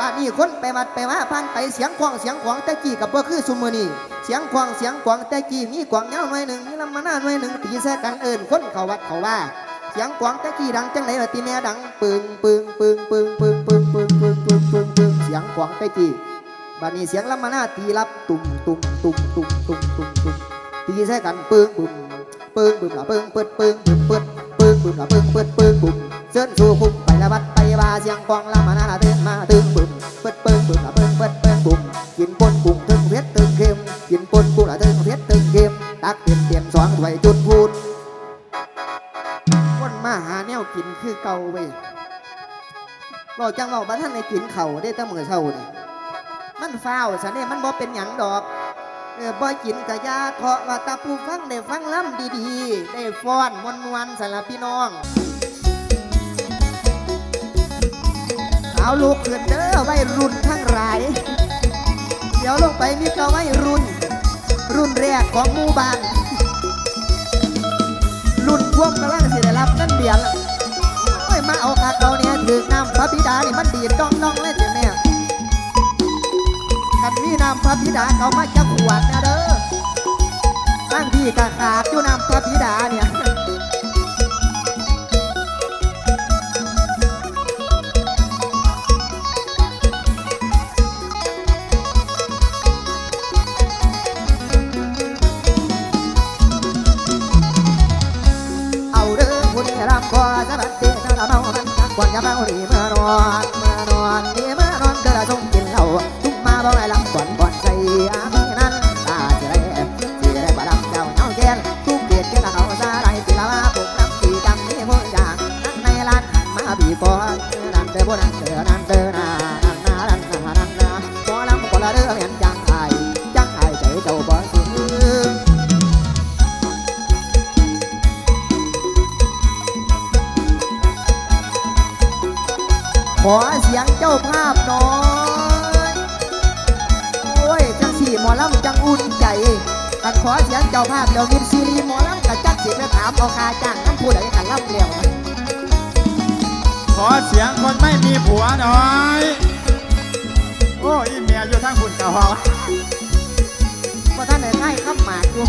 บ้านนี้คนไปวัดไปว่าผ่านไปเสียงควางเสียงขวางแต่กี้กับบ่คือซุมือนีเสียงควางเสียงขวางแต่กี้มีกวางเงาหน่อยหนึ่งมีลำมาหน้าหน่อยหนึ่งตีแซ่กันเอิญคนเขาวัดเขาว่า เสียงกวางแต่กี้ดังจังไหนว่าตีแม่ดังปึงปึงปึงปึงปึงปึงปึงปึงปึงปึงปึงเสียงกวางแต่กี้บ้านนี้เสียงลำมาหน้าตีรับตุ่มตุ่มตุ่มตุ่มตุ่มตุ่มตุ่มตีแซ่กันปึงปึงปึงปึงละปึงเปิดปึงปึงเปิดปึงปึงละปึงเปิดปึงปึงเชิญสู่คุ้มไปละวัด ว่าเสียงกวงลำมานาเดินมาตึงปึงเปิดปึงปึงละปึงเปิดปึงปึงกินปนกุ้งตึงเพชรตึงเค็มกินปนกุ้งละตึงเพชรตึงเค็มตักเต็มเต็มสองถ้วยจุดพูดคนมาหาแนวกินคือเก่าเว้ยบอกจังบอกว่าท่านในกินเข่าได้ตั้งมือเช้านี่มันฟ้าวสันนี่มันบ่เป็นหยังดอกเออบ่กินกะยาเถาะว่าตาผู้ฟังได้ฟังล้ำดีๆ ได้ฟ้อนมวนมวนๆสำหรับพี่น้อง เอาลูกขึ้นเด้อไว้รุ่นทั้งหลาย เดี๋ยวลงไปมีก็ไว้รุ่น รุ่นแรกของหมู่บ้าน รุ่นพวกกำลังสิได้รับเงินเดือนแล้วโอ้ยมาเอาคักเอาเนี่ยถือน้ำพระบิดานี่มันดีดต้องต้องเลยเดี๋ยวเนี่ยกันมีน้ำพระบิดาเอามาจะขวดนะเด้อตั้งที่กะขาดอยู่น้ำพระบิดาเนี่ย กักกวนอาเมาดีเมื่อนอนเมื่อนอนดีเมื่อนอนเด้อละจงกินเหล้าทุกมาบ่ให้ลำก่อนก่อนใส่อาเมีนั้นตาสิได้สิได้บ่ดำเจ้าเงาแกนทุกเกียรติแกนเขาซาไรสิละว่าผมน้ำสีจังนี่พวกอย่างนั่งในร้านหันมาบีก่อนนั่นเด้อบ่นั่นเด้อนั่นเด้อนานั่นนานั่นนานั่นนาบ่ลำบ่ละเด้อแม่นจังไอจั เสียงเจ้าภาพเดี๋ยวมินซีรีหมอลำกับจักสิไปถามเอาคาจ้างน้ำผู้ใดกันลำเลี้ยวนะขอเสียงคนไม่มีผัวหน่อย โอ้อีเมียอยู่ทั้งคุณกะฮอเพราะท่านไหนให้ข้ามหมากอยู่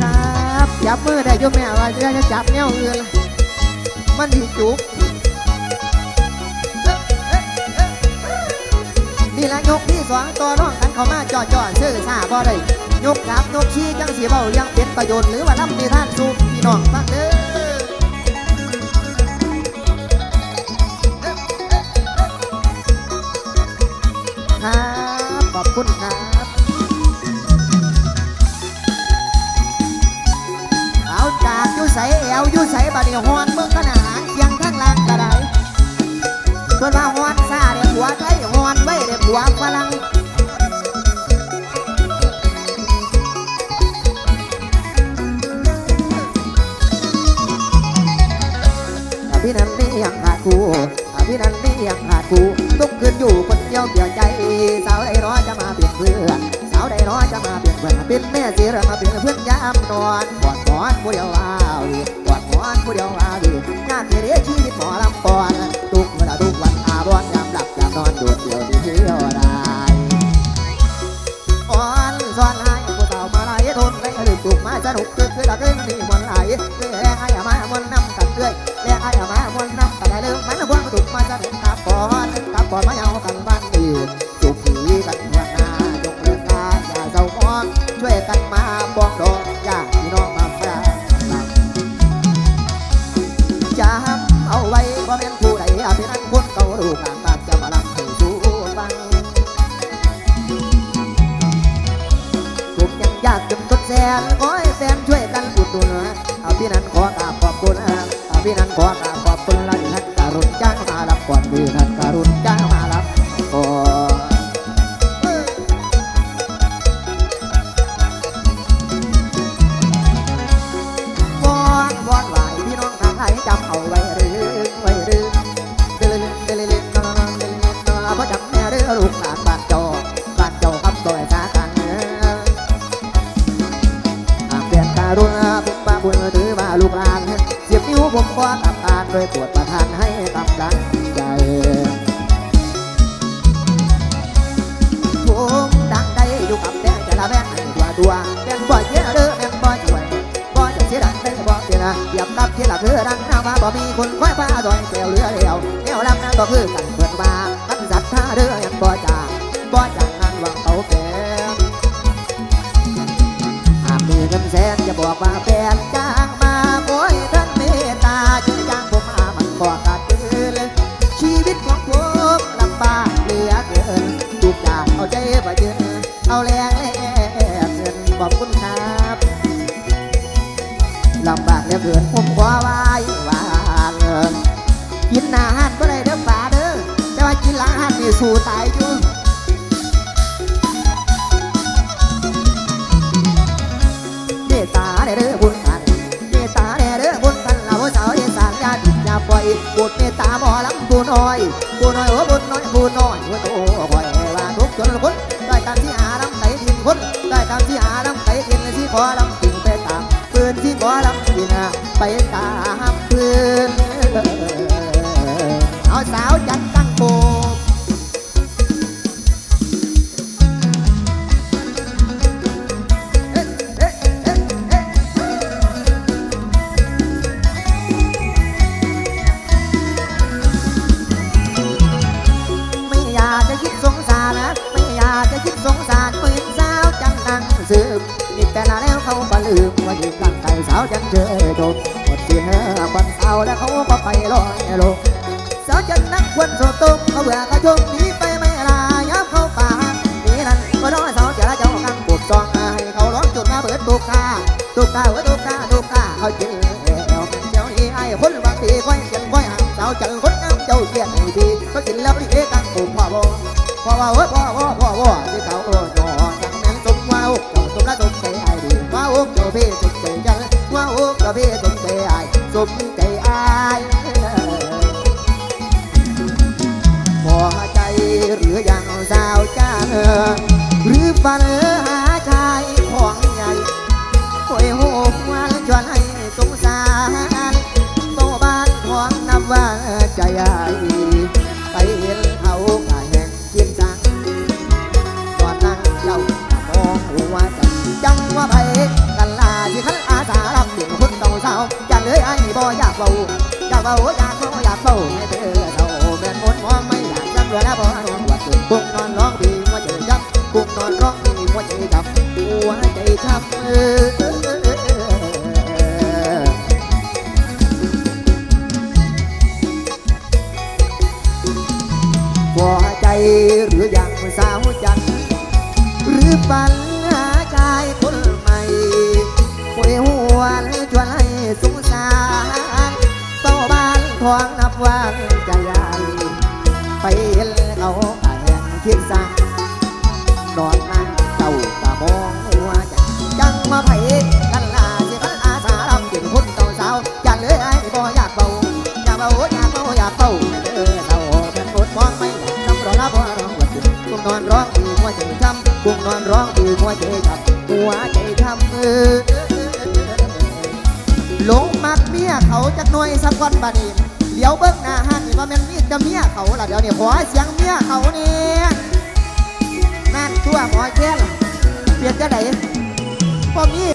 ครับจับมือได้อยุ่แม่ว่าจะจับแนวอื่นล่ะ มันดีจุกนี่ละยกที่สองตัวน้องกันเข้ามาจ่อจ่อซื้อซาบ่ได้ยกครับยกชี้จังสีเบายังเป็นประโยชน์หรือว่าลำนิ นี่ยังขาดกูอภินันนี่ยังขาดกูทุกคืนอยู่คนเดียวเกี่ยวใจ สาวใดน้อจะมาเปลี่ยนเพื่อนสาวใดน้อจะมาเปลี่ยนเพื่อนเป็นแม่เสียมาเปลี่ยนเพื่อนยามนอนกอดหมอนผู้เดียวว้าวดีกอดหมอนผู้เดียวว้าวดีงานที่เรียชีวิตหมอลำปอนทุกเวลาทุกวันอาบอนยามหลับยามนอนโดดเดียวที่เที่ยวได้อ่อนสอนให้ผู้สาวมาไล่ทนได้หรือจุกมาสนุกคือคือละคือมันนี่มันไหลเรื่อย คุณเอาพี่นั้นขอกราบ ผมขอตับตานโดวยปวดประทานให้กำลังใจผมดังได้อยู่กับแดงแต่ละแบงตัวตัวแบงบ่อยเยอะเด้อแบงบ่อยช่วยบ่จะเสียดังได้บ่เสียนะเหยียบกับเสียหลักเรือดังน้ามาบ่มีคนคอยพาดอยแก้วเรือเดียวแนวลำนั้นก็คือกันเปิดมากันสัตว์ท่าเรือยังบ่จา สู้ตายอยู่เดตาเด้อบุญกันเดตาเด้อบุญกันเราสาวเดสานญาติญาปล่อยบุญเมตตาหมอลำผู้น้อยผู้น้อยโอ้บุญน้อยผู้ สงสารปืนสาวจังนั่งซึมนี่แต่ละแล้วเขาก็ลืมว่าอยู่กลางใจสาวจังเจอโดนหมดเสียวันเสาร์แล้วเขาก็ไปลอยลงสาวจังนั่งควนโซตุมเขาเบื่อเขาชมหนีไปไม่ลายับเข้าป่านี่นั่นก็น้อยสาวจะเจ้ากังปวดซองให้เขาร้องจุดมาเบิดตุกกาตุกกาเว้ตุกกาตุกกาเขากินแล้วเจ้านี่ไอ้คนบางทีค่อยเขียนค่อยหางสาวจังคนงามเจ้าเกียรติดีก็กินแล้วนี่เอกังปวดพ่อบ่ พ่อว่าเอ้ยพ่อพ่อพ่อพ่อที่เขาเออจอจังแม่นสมว้าวเจ้าสมละสมใจไอ้ดีว้าวเจ้าพี่สมใจจังว้าวเจ้าพี่สมใจไอ้สมใจไอ้พอใจหรือยังสาวจ้าหรือฝันหาชายของใหญ่หวยโหกวันชวนให้สงสารโตบ้านของน้ำว่าใจใหญ่ไปาอยากเบาอยากเบาให้เธอเศร้าแม่นมนมองไม่อยากจำรวยแล้วบ่นอนวัดตื่นกุ้งนอนร้องดีหัวใจจับกุ้งนอนร้องดีหัวใจจับหัวใจช้ำเออหัวใจหรืออยังสาวจันหรือปัญหาชายคนใหม่หวยหัวนชวนให้สงสาร ของนับวันจะใหญ่ไปเห็นเขาแห่งเทียนสังนอนนั่งเจ้าตามองหัวใจจังมาไผ่กันลาสิคันอาสาลำเป็นคนเก่าสาวอย่าเลยไอ้บ่อยากเบาอยากเบาอยากเบาอยากเบาเออเราเป็นคนมองไม่อยากจำรอละบ่ร้องว่าจุดกุ้งนอนร้องดีหัวใจช้ำกุ้งนอนร้องดีหัวใจช้ำหัวใจช้ำเออหลงมักเมียเขาจักหน่วยสักวันบัดนี้ เดี๋ยวเบิ้งหน้าหันนี่ว่าแม่นมีแต่เมียเขาล่ะเดี๋ยวนี่ขอเสียงเมียเขานี่นั่นทั่วหมอแค่นเปลี่ยนจะไหนพ่อมี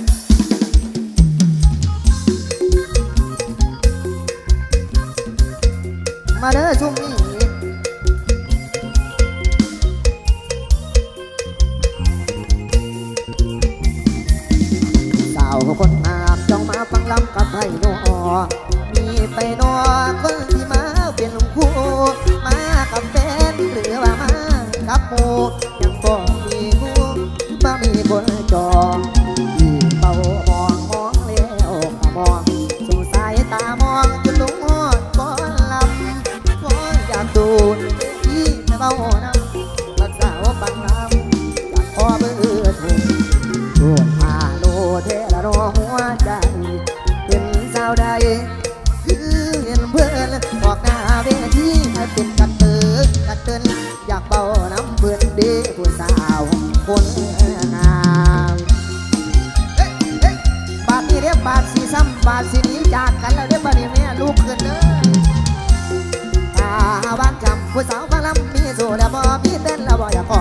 บ่พี่เต้นละบ่อยากขอ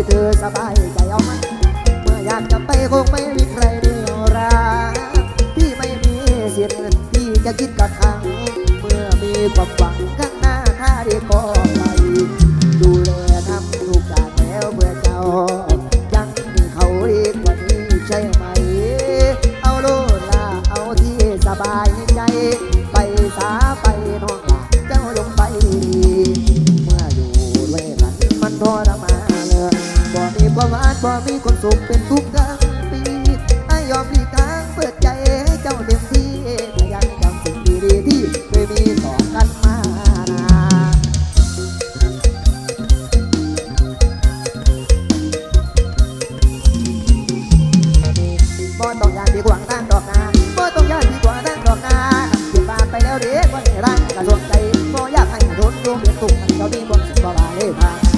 ที่เธอสบายใจเอามันเมื่ออยากจะไปคงไม่มีใครเดียวรักที่ไม่มีสิทธิ์ที่จะคิดกักขังเมื่อมีความหวังข้างหน้าถ้าได้ก็ไสุขเป็นทุกข์ทั้งปีให้ยอมหลีกทางเปิดใจให้เจ้าเต็มที่ยังจำสิ่งดีๆที่เคยมีต่อกันมาบ่ต้องยานที่ขวางทางดอกนาบ่ต้องยานที่ขวางทางดอกนาเก็บบานไปแล้วเด็กวันนี้ร่างกระสวงใจบ่อยากให้โดนดวงเดือนตุกมันเจ้ามีความสุขบ่บาเลยทาง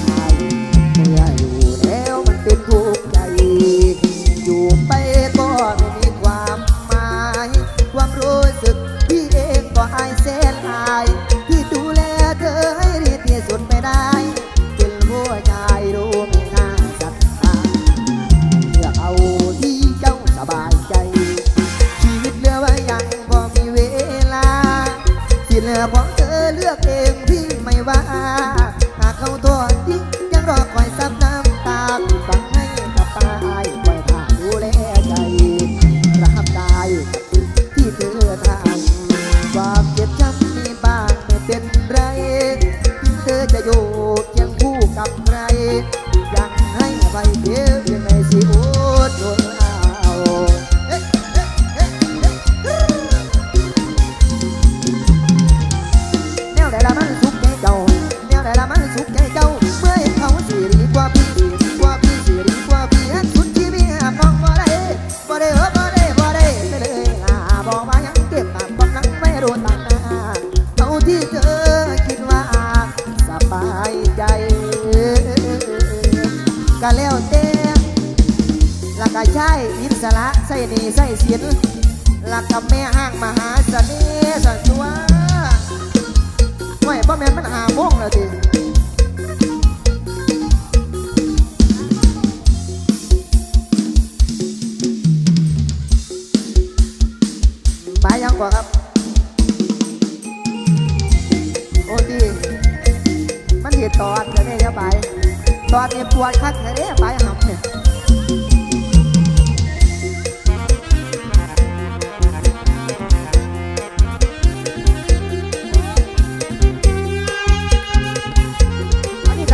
เอกเองพี่ไม่ว่า สุขใจเจ้าเมื่อเห็นเขาสิดีกว่าพี่ดีกว่าพี่สิดีกว่าพี่อันสุดที่มีห้ามน้องบ่ได้บ่ได้เออบ่ได้บ่ได้ไปเลยอ่าบอกว่ายังเก็บตามความลังไม่รู้ตามหน้าเอาที่เธอคิดว่าสบายใจก็แล้วแต่แล้วก็ใช้อิสระใส่หนีใส่สินแล้วก็แม่ห้างมหาเสน่ห์สันตัวไม่ป้าแม่นมันหาโมงแล้วดิ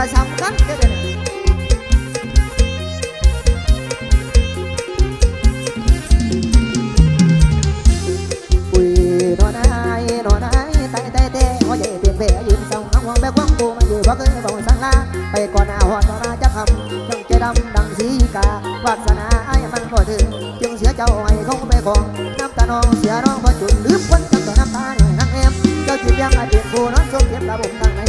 ก็สำคัญเด้อเด้ออุ้ยนอนไอ้นอนไอ้ไต่ไต่แต่หัวใจเปลี่ยนแผลยืนเศร้าน้ำหวงแบบว่างปูมาอยู่เพราะเคยบอกสั่งลาไปก่อนหน้าหอดตอนราจะคำจังใจดำดังสีกาวาสนาไอ้มันพอถึงจึงเสียเจ้าให้คงไปของน้ำตาน้องเสียน้องพอจุดลืมควันจำต่อน้ำตาหน่อยนั่งแอมเจ้าจิตยังไอเปลี่ยนผู้นอนชมเก็บระบบตั้งให้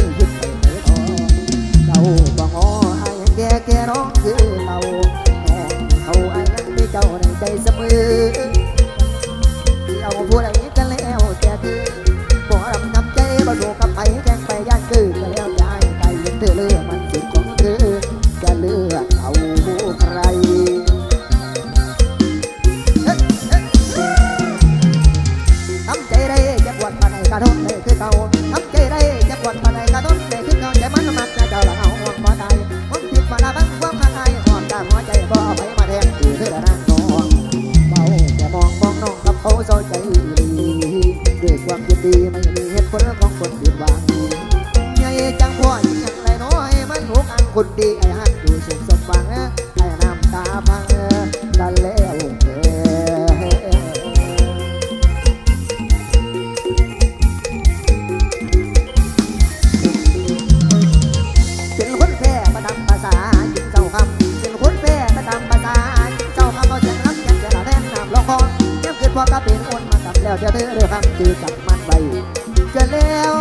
ยึดไปไหน จะเธอเรื่องคำจืดกับมันไปจะแล้ว